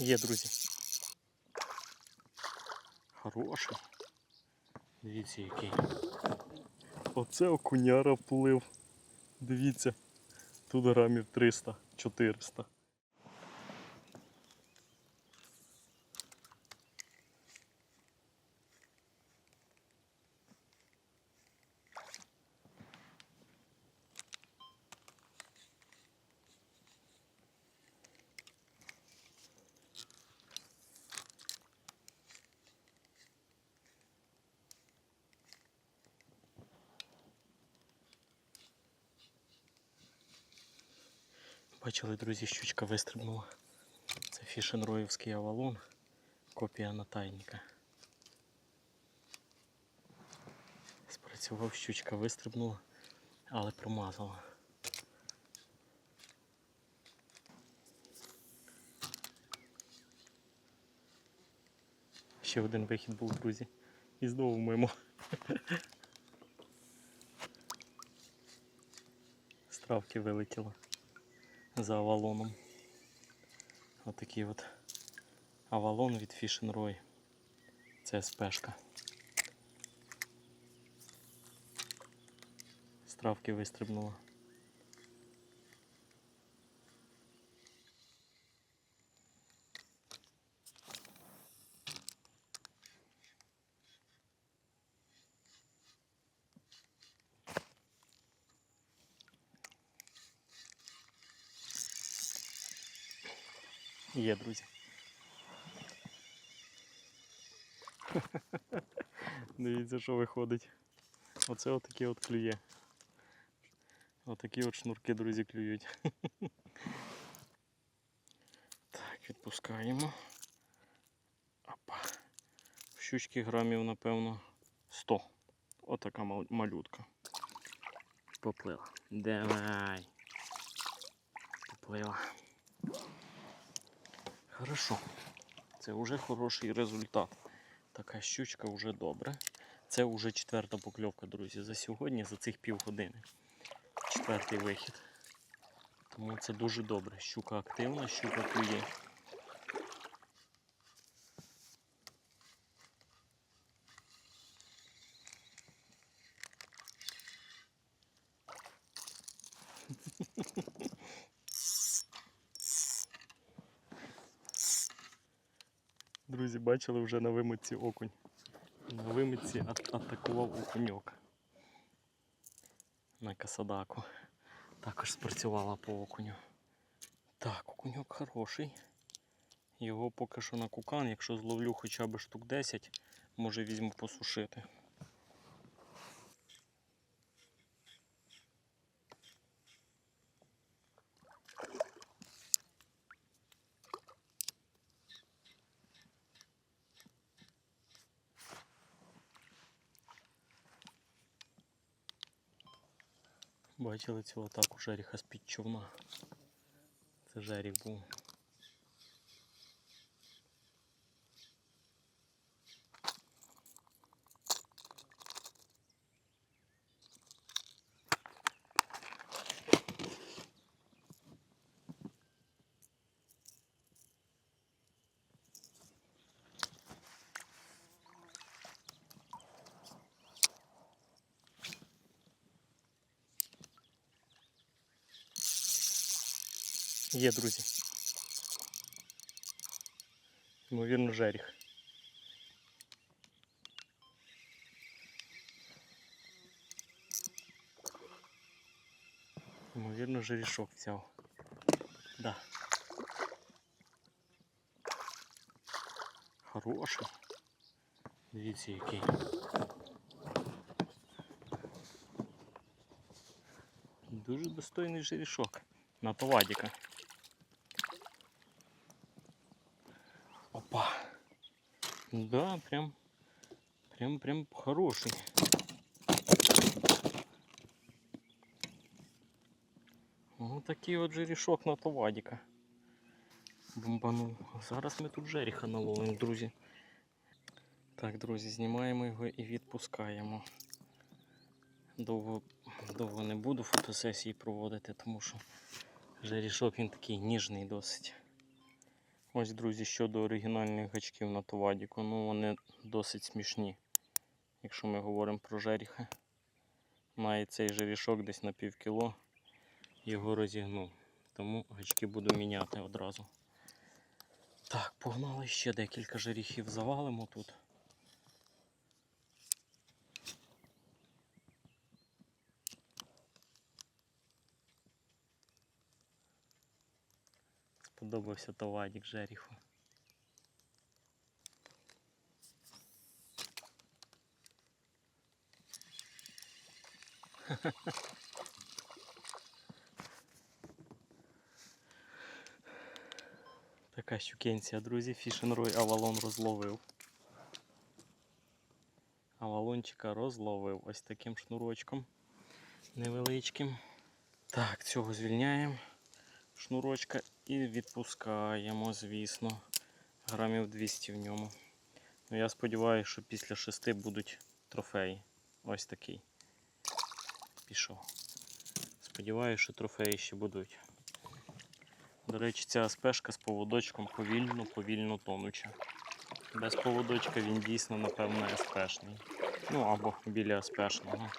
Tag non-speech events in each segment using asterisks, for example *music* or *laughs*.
Є, друзі. Хороший. Дивіться який. Оце окуняра плив. Дивіться. Тут грамів 300-400. Бачили, друзі, щучка вистрибнула. Це фішенроївський авалон, копія натайника. Спрацював, щучка вистрибнула, але промазала. Ще один вихід був, друзі. І знову мимо. З травки вилетіло за авалоном. Отакий от авалон від Fishing Roy. Це спешка. З травки вистрибнула. Є, друзі. *laughs* Дивіться, що виходить. Оце отаке от клює. Отакі от шнурки, друзі, клюють. *laughs* Так, відпускаємо. Опа. Щучки грамів, напевно, 100. Отака малютка. Поплила. Давай. Поплила. Хорошо. Це вже хороший результат. Така щучка вже добре. Це вже четверта покльовка, друзі, за сьогодні, за цих півгодини. Четвертий вихід. Тому це дуже добре. Щука активна, щука клює. Друзі, бачили вже на вимитці окунь. На вимитці атакував окуньок. На касадаку. Також спрацювала по окуню. Так, окуньок хороший. Його поки що на кукан, якщо зловлю хоча б штук 10, може візьму посушити. Бачили цю атаку жеріха з-під човна. Це жеріх був. Є, друзі. Ймовірно, жеріх. Ймовірно, жерішок взяв. Да. Хороший. Дивіться який. Дуже достойний жерішок. На товадіка. Да, прям, прям, прям хороший. Ну такий от жерішок на товадіка. Бомбанув. Зараз ми тут жеріха наловимо, друзі. Так, друзі, знімаємо його і відпускаємо. Довго, довго не буду фотосесії проводити, тому що жерішок він такий ніжний досить. Ось, друзі, щодо оригінальних гачків на Товадіку. Ну, вони досить смішні. Якщо ми говоримо про жеріха. Має цей жерішок десь на пів кіло. Його розігнув. Тому гачки буду міняти одразу. Так, погнали ще декілька жеріхів завалимо тут. Сподобався товадік жеріху. *laughs* Така щукенція, друзі, фішенрой авалон розловив. Авалончика розловив ось таким шнурочком невеличким. Так, цього звільняємо шнурочка і відпускаємо, звісно. Грамів 200 в ньому. Ну, я сподіваюся, що після шести будуть трофеї. Ось такий. Пішов. Сподіваюся, що трофеї ще будуть. До речі, ця спешка з поводочком повільно, повільно тонуча. Без поводочка він дійсно, напевно, СПшний. Ну або біля СПшного.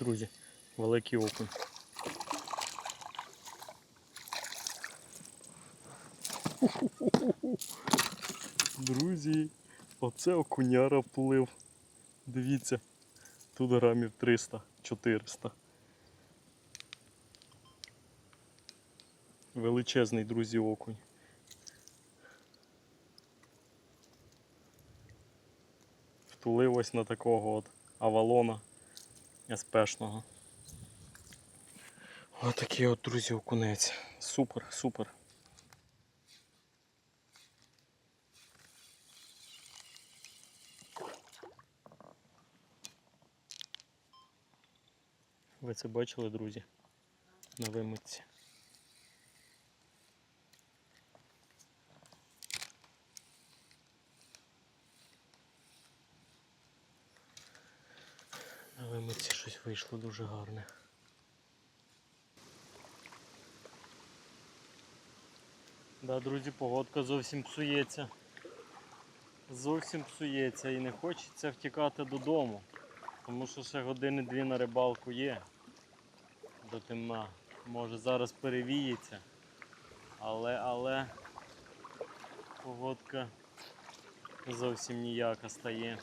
Друзі, великий окунь. Друзі, оце окуняра плив. Дивіться, тут грамів 300-400. Величезний, друзі, окунь. Втулив ось на такого от авалона СПшного. Отакий от, друзі, окунець. Супер, супер. Ви це бачили, друзі? На вимитці. Вимитці щось вийшло дуже гарне. Да, друзі, погодка зовсім псується. Зовсім псується і не хочеться втікати додому. Тому що ще години дві на рибалку є до темна. Може зараз перевіється. Але, але погодка зовсім ніяка стає.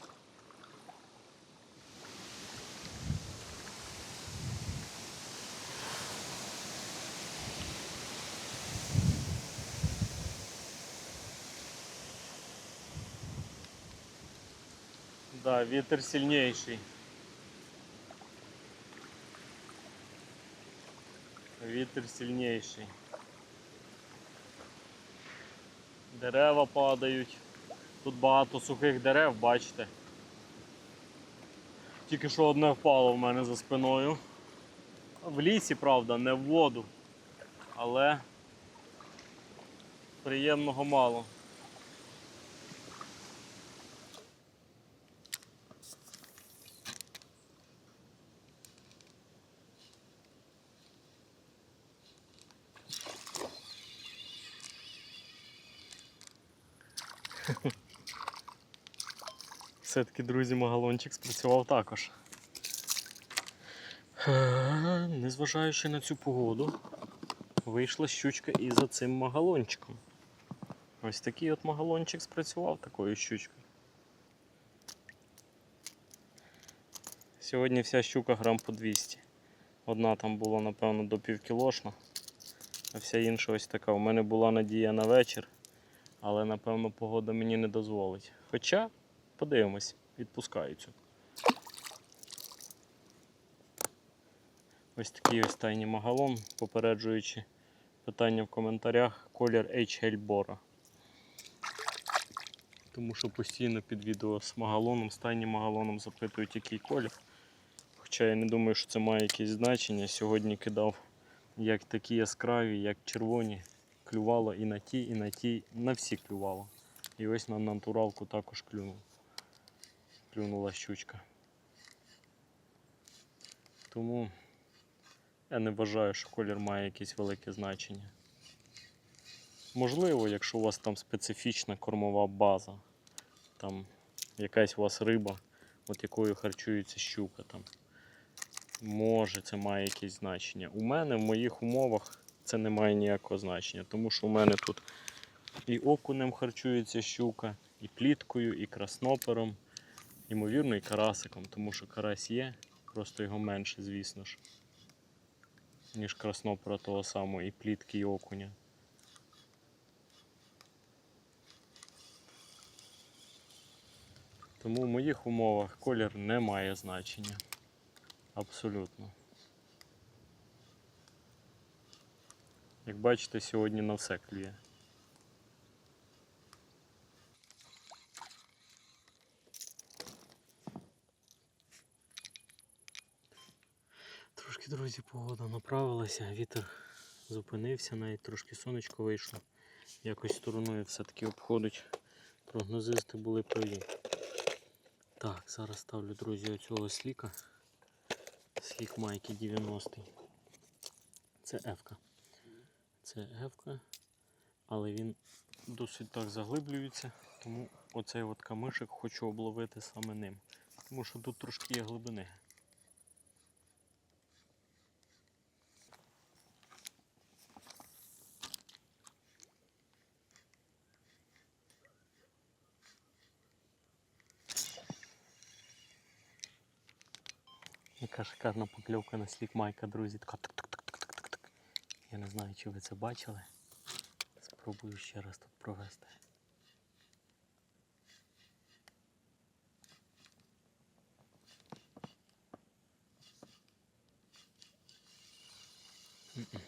Да, ветер сильнейший. Вітер сильніший. Дерева падають. Тут багато сухих дерев, бачите. Тільки що одне впало в мене за спиною. В лісі, правда, не в воду. Але приємного мало. Все-таки, друзі, магалончик спрацював також. Незважаючи на цю погоду, вийшла щучка і за цим магалончиком. Ось такий от магалончик спрацював такою щучкою. Сьогодні вся щука грам по 200. Одна там була, напевно, до півкілошна, а вся інша ось така. У мене була надія на вечір, але напевно погода мені не дозволить. Хоча Подивимось, відпускаю цю. Ось такий ось тайний магалон, попереджуючи питання в коментарях, колір H Hellbora. Тому що постійно під відео з магалоном, з тайнім магалоном запитують, який колір. Хоча я не думаю, що це має якесь значення. Сьогодні кидав як такі яскраві, як червоні. Клювало і на ті, і на ті, на всі клювало. І ось на натуралку також клюнув. Клюнула щучка. Тому я не вважаю, що колір має якесь велике значення. Можливо, якщо у вас там специфічна кормова база, там якась у вас риба, от якою харчується щука там. Може, це має якесь значення. У мене в моїх умовах це не має ніякого значення, тому що у мене тут і окунем харчується щука, і пліткою, і краснопером, ймовірно, і карасиком, тому що карась є, просто його менше, звісно ж, ніж краснопера того самого, і плітки, і окуня. Тому в моїх умовах колір не має значення. Абсолютно. Як бачите, сьогодні на все клює. Трошки, друзі, погода направилася, вітер зупинився, навіть трошки сонечко вийшло. Якось стороною все-таки обходить. Прогнозисти були праві. Так, зараз ставлю, друзі, оцього сліка. Слік майки 90 Це F-ка. Це F-ка, але він досить так заглиблюється, тому оцей от камишик хочу обловити саме ним. Тому що тут трошки є глибини. Яка шикарна покльовка на слік майка, друзі. Така тук-тук-тук-тук-тук-тук. Я не знаю, чи ви це бачили. Спробую ще раз тут провести. Мгм.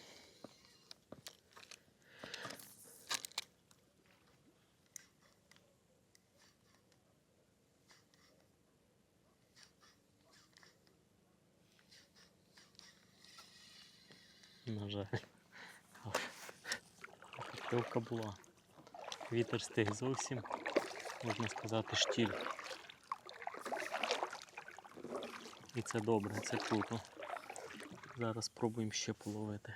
На жаль. Але Покльовка була. Вітер стиг зовсім, можна сказати, штіль. І це добре, це круто. Зараз спробуємо ще половити.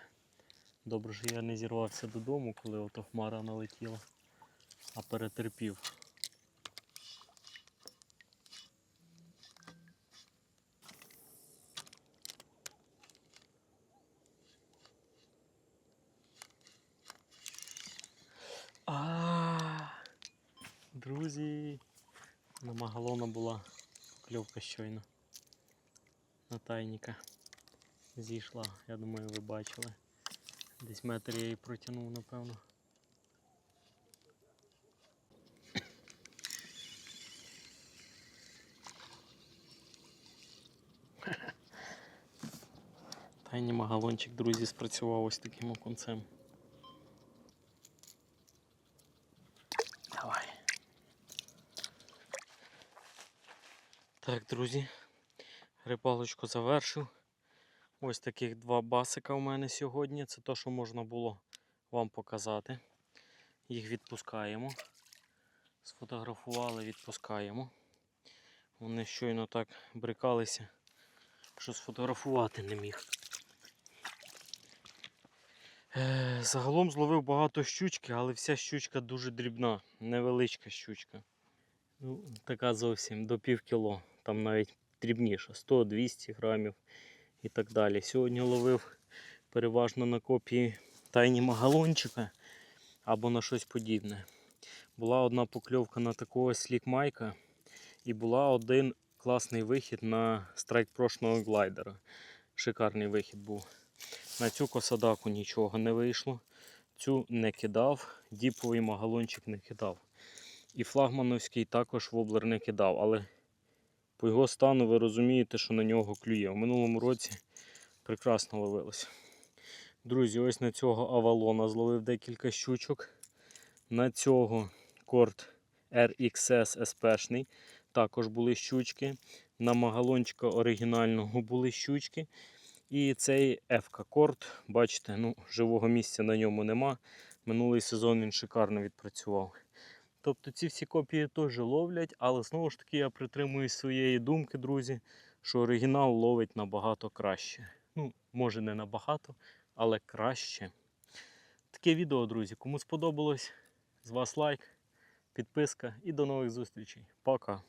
Добре, що я не зірвався додому, коли ото хмара налетіла, а перетерпів. Друзі, на Магалона була кльовка щойно. На тайніка зійшла, я думаю, ви бачили. Десь метр я її протягнув, напевно. Тайний магалончик, друзі, спрацював ось таким окунцем. Так, друзі, рибалочку завершив. Ось таких два басика у мене сьогодні. Це те, що можна було вам показати. Їх відпускаємо. Сфотографували, відпускаємо. Вони щойно так брикалися, що сфотографувати не міг. Е, Загалом зловив багато щучки, але вся щучка дуже дрібна, невеличка щучка. Ну, така зовсім до пів кіло, там навіть дрібніша, 100-200 грамів і так далі. Сьогодні ловив переважно на копії тайні магалончика або на щось подібне. Була одна покльовка на такого слік-майка і була один класний вихід на страйк прошного глайдера. Шикарний вихід був. На цю косадаку нічого не вийшло. Цю не кидав, діповий магалончик не кидав. І флагмановський також воблер не кидав, але по його стану ви розумієте, що на нього клює. У минулому році прекрасно ловилося. Друзі, ось на цього авалона зловив декілька щучок. На цього корт RXS SP-шний також були щучки. На магалончика оригінального були щучки. І цей FK корт, бачите, ну, живого місця на ньому нема. Минулий сезон він шикарно відпрацював. Тобто ці всі копії теж ловлять, але знову ж таки я притримуюсь своєї думки, друзі, що оригінал ловить набагато краще. Ну, може не набагато, але краще. Таке відео, друзі. Кому сподобалось, з вас лайк, підписка і до нових зустрічей. Пока!